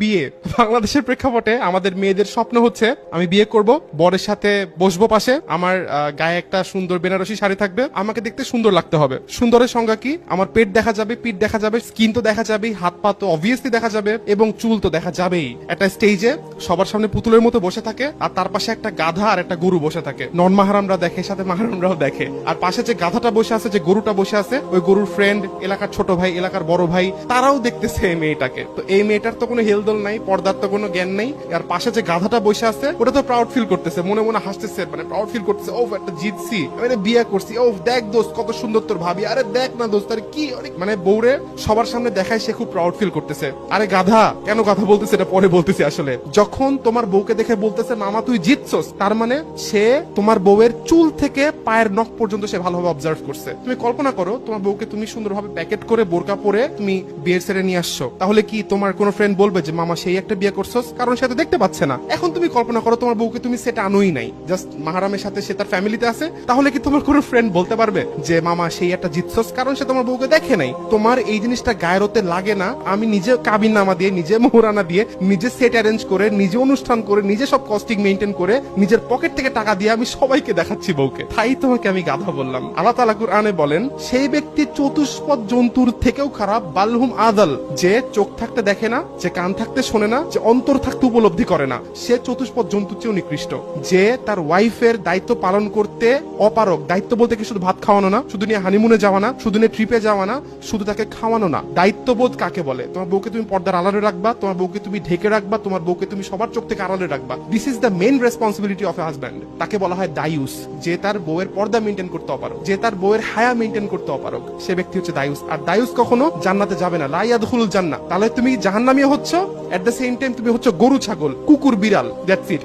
বিয়ে। বাংলাদেশের প্রেক্ষাপটে আমাদের মেয়েদের স্বপ্ন হচ্ছে, আমি বিয়ে করব, বরের সাথে বসবো পাশে, আমার গায়ে একটা সুন্দর বেনারসি শাড়ি থাকবে, আমাকে দেখতে সুন্দর লাগতে হবে। সুন্দরের সংজ্ঞা কি? আমার পেট দেখা যাবে, পিঠ দেখা যাবে, স্কিন তো দেখা যাবেই, হাত পা তো অবভিয়াসলি দেখা যাবে, এবং চুল তো দেখা যাবেই। একটা স্টেজে সবার সামনে পুতুলের মতো বসে থাকে, আর তার পাশে একটা গাধা আর একটা গরু বসে থাকে। নন মাহারামরা দেখে, সাথে মাহারামরাও দেখে। আর পাশে যে গাধাটা বসে আছে, যে গরুটা বসে আছে, ওই গরুর ফ্রেন্ড এলাকার ছোট ভাই, এলাকার বড় ভাই, তারাও দেখতেছে এই মেয়েটাকে। তো এই মেয়েটার তো কোনো হেলদোল নাই, পর্দার তো কোনো জ্ঞান নাই। আর পাশে যে গাধাটা বসে আছে, ওটা তো প্রাউড ফিল করতেছে, মনে মনে হাসতেছে মানে প্রাউড ফিল করতেছে ও একটা জিতছি এটা বিয়ে করছি ও দেখ দোস্ত, কত সুন্দর তোর ভাবি, আরে দেখ না দোস্ত, আরে কি অনেক মানে বউরে সবার সামনে দেখায় সে খুব প্রাউড ফিল করতেছে। আরে গাধা, কেন কথা বলতেছে এটা পরে বলতেছি আসলে। যখন তোমার বউকে দেখে বলতেছে, মামা, তুই জিতছস, তার মানে সে তোমার বউয়ের চুল থেকে পায়ের নখ পর্যন্ত সে ভালোভাবে অবজার্ভ করছে। তুমি কল্পনা করো, তোমার বউকে তুমি সুন্দরভাবে প্যাকেট করে বোরকা পরে তুমি বিয়ের সেরে নিয়ে আসছো। তাহলে কি তোমার কোনো ফ্রেন্ড বলবে যে মামা সেই একটা বিয়ে করছস, কারণ সে তো দেখতে পাচ্ছে না। এখন তুমি কল্পনা করো, তোমার বউকে তুমি সেটা আনোই নাই। জাস্ট মাহারামের সাথে সে তার ফ্যামিলিতে আছে, তাহলে কি তোমার কোনো ফ্রেন্ড বলতে পারবে যে, মামা, সেই একটা জিতছস, কারণ সে তোমার বউকে দেখে নাই? তোমার এই জিনিসটা গায়ের হতে লাগে না। আমি নিজে কাবিন নামা দিয়ে, নিজে মোহরানা দিয়ে, নিজে সেট অ্যারেঞ্জ করে, নিজে অনুষ্ঠান করে, নিজে সব কস্টিং মেনটেন করে, নিজের পকেট থেকে টাকা দিয়ে আমি সবাইকে দেখাচ্ছি বউকে। তাই তোমাকে আমি গাধা বললাম। আল্লাহ তালা কুরআনে বলেন, সেই ব্যক্তি চতুষ্পদ জন্তুর থেকেও খারাপ, বালহুম আদাল যে চোখ থাকতে দেখে না, যে কান থাকতে শোনে না, যে অন্তর থাকতে উপলব্ধি করে না। সে চতুষ্পদ জন্তুর চেয়েও নিকৃষ্ট। যে তার ওয়াইফের দায়িত্ব পালন করতে অপারক দায়িত্ব বলতে কি শুধু ভাত খাওয়ানো না? শুধু নিয়ে হানিমুনে যাওয়া না? শুধু নিয়ে ট্রিপে যাওয়া না? শুধু তাকে খাওয়ানো না? দায়িত্ববোধ কাকে বলে? তোমার বউকে তুমি পর্দার আড়ালে রাখবা, তোমার বউকে তুমি ঢেকে রাখবা, তোমার বউকে তুমি সবার চোখ থেকে আড়ালে রাখবা। This is the main responsibility of a husband তাকে বলা হয় দায়ুস। যে তার বউয়ের পর্দা মেনটেন করতে অপারক যে তার বউয়ের হায়া মেনটেন করতে অপারক সে ব্যক্তি হচ্ছে দায়ুস। আর দায়ুস কখনো জান্নাতে যাবে না। লাইয়াদখুল জান্না তাহলে তুমি জাহান্নামীয় হচ্ছ? এট দ্য সেম টাইম তুমি হচ্ছে গরু ছাগল কুকুর বিড়াল দ্যাটস ইট